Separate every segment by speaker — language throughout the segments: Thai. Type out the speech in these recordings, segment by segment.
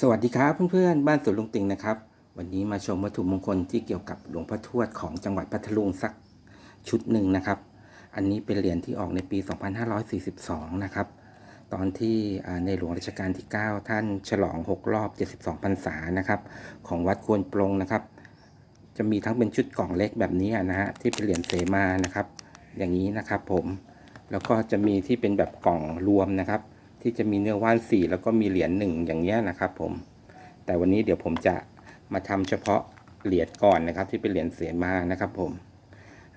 Speaker 1: สวัสดีครับเพื่อนๆ บ้านสวนลุงติงนะครับ วันนี้มาชมวัตถุมงคลที่เกี่ยวกับหลวงพ่อทวดของจังหวัดพัทลุงสักชุดหนึ่งนะครับ อันนี้เป็นเหรียญที่ออกในปี 2542 นะครับ ตอนที่ในหลวงรัชกาลที่ 9 ท่านฉลอง 6 รอบ 72พรรษานะครับ ของวัดควรปรงนะครับ จะมีทั้งเป็นชุดกล่องเล็กแบบนี้นะฮะที่เป็นเหรียญเสมานะครับ อย่างนี้นะครับผมแล้วก็จะมีที่เป็นแบบกล่องรวมนะครับ ที่จะมีเนื้อว่านสี่แล้วก็มีเหรียญหนึ่งอย่างเงี้ยนะครับ ผม แต่วันนี้เดี๋ยวผมจะมาทำเฉพาะเหรียญก่อนนะครับ ที่เป็นเหรียญเสมานะครับ ผม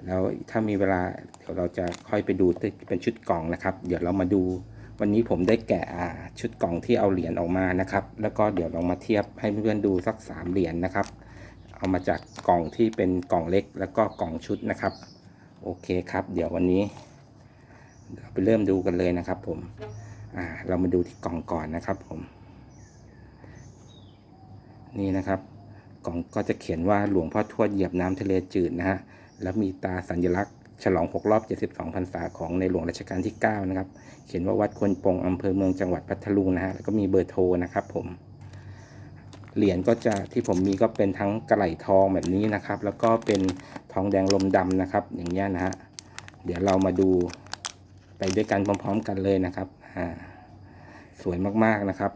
Speaker 1: แล้วถ้ามีเวลาเดี๋ยวเราจะค่อยไปดูเป็นชุดกล่องนะครับ เดี๋ยวเรามาดู วันนี้ผมได้แกะชุดกล่องที่เอาเหรียญออกมานะครับ แล้วก็เดี๋ยวลองมาเทียบให้เพื่อนๆดูสักสามเหรียญนะครับ เอามาจากกล่องที่เป็นกล่องเล็ก แล้วก็กล่องชุดนะครับ โอเคครับ เดี๋ยววันนี้เดี๋ยวไปเริ่มดูกันเลยนะครับ ผม อ่าเรามาดูที่กล่องก่อนนะครับผม นี่นะครับ กล่องก็จะเขียนว่าหลวงพ่อทวดเหยียบน้ำทะเลจืดนะฮะแล้วมีตาสัญลักษณ์ฉลอง 6 รอบ 72พรรษาของในหลวงรัชกาลที่ 9 นะครับ เขียนว่าวัดควนปงอำเภอเมืองจังหวัดพัทลุงนะฮะ แล้วก็มีเบอร์โทรนะครับผม เหรียญก็จะที่ผมมีก็เป็นทั้งกระไหลทองแบบนี้นะครับ แล้วก็เป็นทองแดงลมดำนะครับ อย่างเงี้ยนะฮะ เดี๋ยวเรามาดูไปด้วยกันพร้อม ๆ กันเลยนะครับ อ่าสวยมากๆนะครับ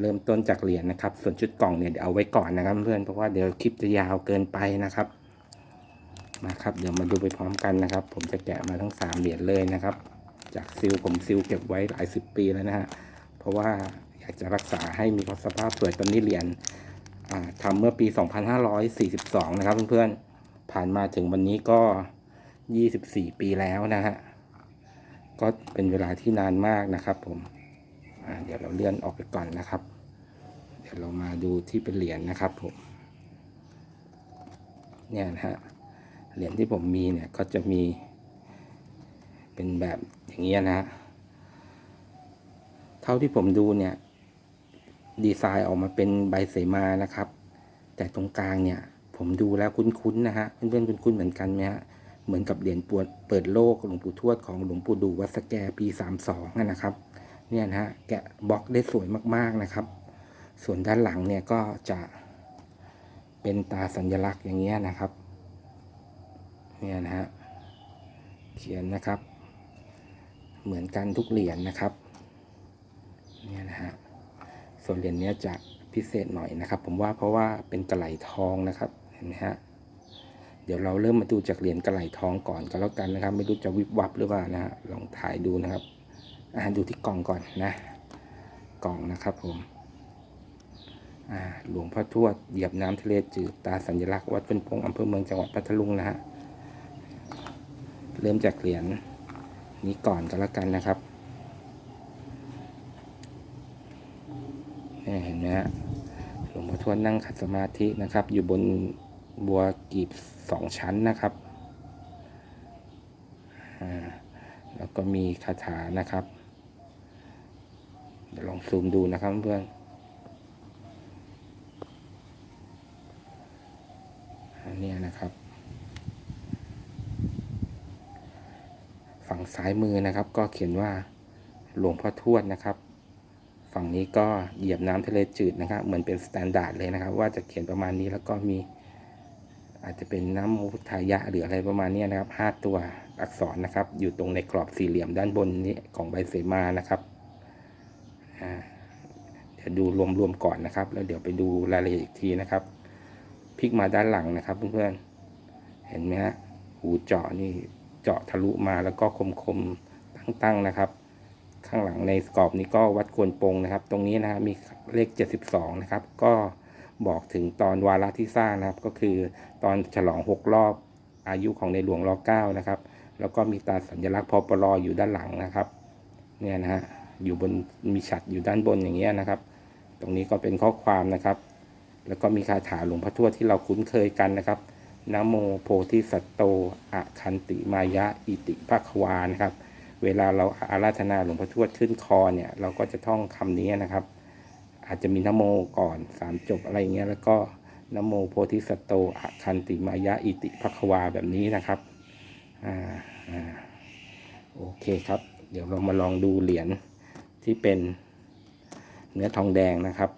Speaker 1: เริ่มต้นจากเหรียญนะครับ ส่วนชุดกล่องเนี่ยเดี๋ยวเอาไว้ก่อนนะครับเพื่อนเพราะว่าเดี๋ยวคลิปจะยาวเกินไปนะครับมาครับ เดี๋ยวมาดูไปพร้อมกันนะครับ ผมจะแกะมาทั้งสามเหรียญเลยนะครับ จากซิลผมซิลเก็บไว้หลายสิบปีแล้วนะฮะเพราะว่าอยากจะรักษาให้มีสภาพสวยตอนนี้เหรียญอ่าทำเมื่อปี 2542 นะครับเพื่อนๆผ่านมาถึงวันนี้ก็ 24 ปีแล้วนะฮะ ก็เป็นเวลาที่นานมากนะครับผมเดี๋ยวเราเลื่อนออกไปก่อนนะครับ เดี๋ยวเรามาดูที่เป็นเหรียญนะครับผมเนี่ยนะฮะเหรียญที่ผมมีเนี่ยก็จะมีเป็นแบบอย่างเงี้ยนะฮะเท่าที่ผมดูเนี่ยดีไซน์ออกมาเป็นใบเสมานะครับ แต่ตรงกลางเนี่ย ผมดูแล้วคุ้นๆนะฮะเพื่อนๆคุ้นๆเหมือนกันไหมฮะ เหมือนกับเหรียญปวดเปิดโลกหลวงปู่ทวดของหลวงปู่ดูวัดสแกปีสามสองนะครับ เนี่ยนะฮะแกะบล็อกได้สวยมากๆนะครับ ส่วนด้านหลังเนี่ยก็จะเป็นตาสัญลักษณ์อย่างเงี้ยนะครับ เนี่ยนะฮะเขียนนะครับ เหมือนกันทุกเหรียญนะครับ เนี่ยนะฮะส่วนเหรียญเนี้ยจะพิเศษหน่อยนะครับ ผมว่าเพราะว่าเป็นกระไหลทองนะครับเห็นไหมฮะ เดี๋ยวเราเริ่มมาดูจากเหรียญกระไหลทองก่อนก็แล้วกันนะครับ ไม่รู้จะวิบวับหรือเปล่านะฮะลองถ่ายดูนะครับอ่าดูที่กล่องก่อนนะ กล่องนะครับผมอ่าหลวงพ่อทวดเหยียบน้ำทะเลจืดตาสัญลักษณ์วัดเป็นพงอำเภอเมืองจังหวัดพัทลุงนะฮะเริ่มจากเหรียญนี้ก่อนก็แล้วกันนะครับนี่เห็นไหมฮะหลวงพ่อทวดนั่งขัดสมาธินะครับ อยู่บน บัวกีบสองชั้นนะครับ แล้วก็มีคาถานะครับ เดี๋ยวลองซูมดูนะครับเพื่อนอันนี้นะครับ ฝั่งซ้ายมือนะครับก็เขียนว่าหลวงพ่อทวดนะครับฝั่งนี้ก็เหยียบน้ำทะเลจืดนะครับ เหมือนเป็นสแตนดาร์ดเลยนะครับ ว่าจะเขียนประมาณนี้แล้วก็มี อาจจะเป็นน้ำมุทายะหรืออะไรประมาณนี้นะครับห้าตัวอักษรนะครับ อยู่ตรงในกรอบสี่เหลี่ยมด้านบนนี้ของใบเสมานะครับเดี๋ยวดูรวมๆก่อนนะครับ แล้วเดี๋ยวไปดูรายละเอียดอีกทีนะครับพลิกมาด้านหลังนะครับเพื่อนๆเห็นไหมฮะหูเจาะนี่เจาะทะลุมาแล้วก็คมๆตั้งๆนะครับ ข้างหลังในกรอบนี้ก็วัดควรปงนะครับ ตรงนี้นะครับมีเลข 72 นะครับ ก็ บอกถึงตอนวาระที่สร้างนะครับ ก็คือตอนฉลอง 6 รอบอายุของในหลวงร9นะครับ แล้วก็มีตาสัญลักษณ์พอปลออยู่ด้านหลังนะครับเนี่ยนะฮะอยู่บนมีฉัดอยู่ด้านบนอย่างเงี้ยนะครับ ตรงนี้ก็เป็นข้อความนะครับ แล้วก็มีคาถาหลวงพ่อทวดที่เราคุ้นเคยกันนะครับนะโมโพธิสัตโตอะคันติมายะอิติภควานะครับ เวลาเราอาราธนาหลวงพ่อทวดขึ้นคอเนี่ย เราก็จะท่องคำนี้นะครับ อาจจะมีนโมก่อนสามจบอะไรเงี้ย แล้วก็นโมโพธิสัตโตอะคันติมายะอิติภควาแบบนี้นะครับอ่าอ่าโอเคครับ เดี๋ยวเรามาลองดูเหรียญที่เป็นเนื้อทองแดงนะครับ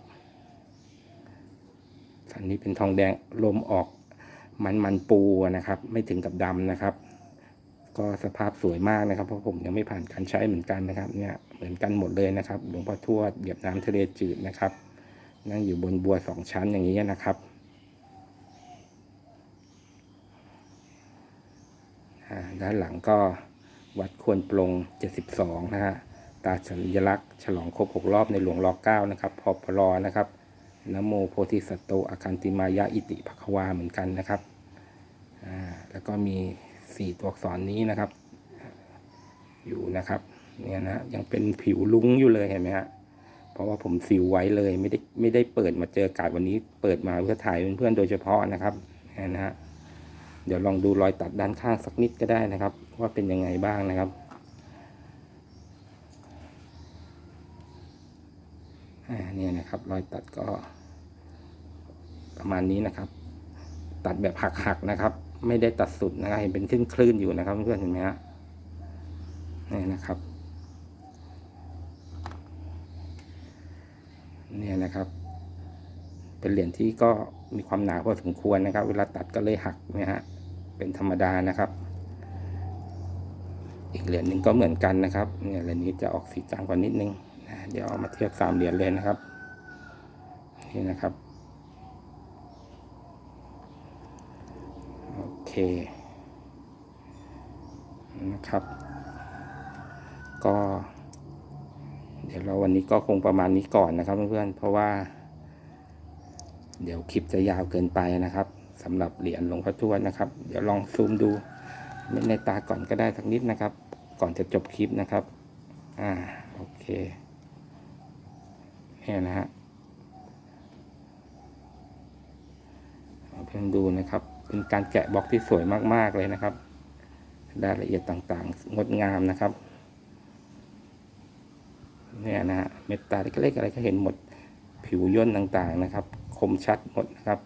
Speaker 1: อันนี้เป็นทองแดงลมออกมันมันปูนะครับ ไม่ถึงกับดำนะครับ ก็สภาพสวยมากนะครับ เพราะผมยังไม่ผ่านการใช้เหมือนกันนะครับเนี่ยเหมือนกันหมดเลยนะครับหลวงพ่อทวดเหยียบน้ำทะเลจืดนะครับ นั่งอยู่บนบัวสองชั้นอย่างนี้นะครับด้านหลังก็วัดควรปรง72 นะฮะ ตาสัญลักษณ์ฉลองครบ 6 รอบในหลวงรอเก้านะครับ พอปลอนะครับนโมโพธิสัตโตอาคันติมายะอิติภควาเหมือนกันนะครับอ่าแล้วก็มี สี่ตัวอักษรนี้นะครับ อยู่นะครับเนี่ยนะยังเป็นผิวลุ้งอยู่เลยเห็นไหมฮะเพราะว่าผมซิลไว้เลยไม่ได้ไม่ได้เปิดมาเจอากาศวันนี้ เปิดมาเพื่อถ่ายเพื่อนๆโดยเฉพาะนะครับเนี่ยนะฮะเดี๋ยวลองดูรอยตัดด้านข้างสักนิดก็ได้นะครับ ว่าเป็นยังไงบ้างนะครับเนี่ยนะครับรอยตัดก็ประมาณนี้นะครับ ตัดแบบหักๆนะครับ ไม่ได้ตัดสุดนะครับเห็นเป็นคลื่นๆอยู่นะครับ เพื่อนๆเห็นไหมฮะนี่นะครับ เนี่ยนะครับ เป็นเหรียญที่ก็มีความหนาพอสมควรนะครับ เวลาตัดก็เลยหักนี่ยฮะเป็นธรรมดานะครับ อีกเหรียญหนึ่งก็เหมือนกันนะครับ เนี่ยเหรียญนี้จะออกสีจางกว่านิดนึงเดี๋ยวเอามาเทียบสามเหรียญเลยนะครับ นี่นะครับ โอ เคนะครับ ก็ เดี๋ยวเราวันนี้ก็คงประมาณนี้ก่อนนะครับเพื่อนๆเพราะว่า เดี๋ยวคลิปจะยาวเกินไปนะครับสำหรับเหรียญหลวงพ่อทวดนะครับ เดี๋ยวลองซูมดูในตาก่อนก็ได้สักนิดนะครับ ก่อนจะจบคลิปนะครับ อ่าโอเคเนี่ยนะฮะเพื่อนดูนะครับ เป็นการแกะบล็อกที่สวยมาก ๆ เลยนะครับ รายละเอียดต่างๆ งดงามนะครับ เนี่ยนะฮะเม็ดตาเล็กๆอะไรก็เห็นหมดผิวย่นต่างๆนะครับ คมชัดหมดนะครับ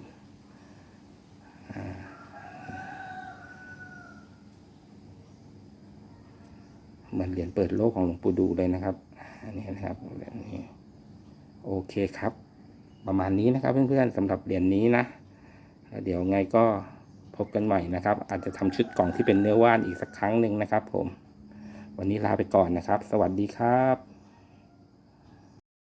Speaker 1: เหมือนเหรียญเปิดโลกของหลวงปู่ดูเลยนะครับอันนี้นะครับแบบนี้โอเคครับ ประมาณนี้นะครับเพื่อนๆสำหรับเหรียญนี้นะ เดี๋ยวไงก็พบกันใหม่นะครับ อาจจะทำชุดกล่องที่เป็นเนื้อว่านอีกสักครั้งหนึ่งนะครับ ผม วันนี้ลาไปก่อนนะครับ สวัสดีครับ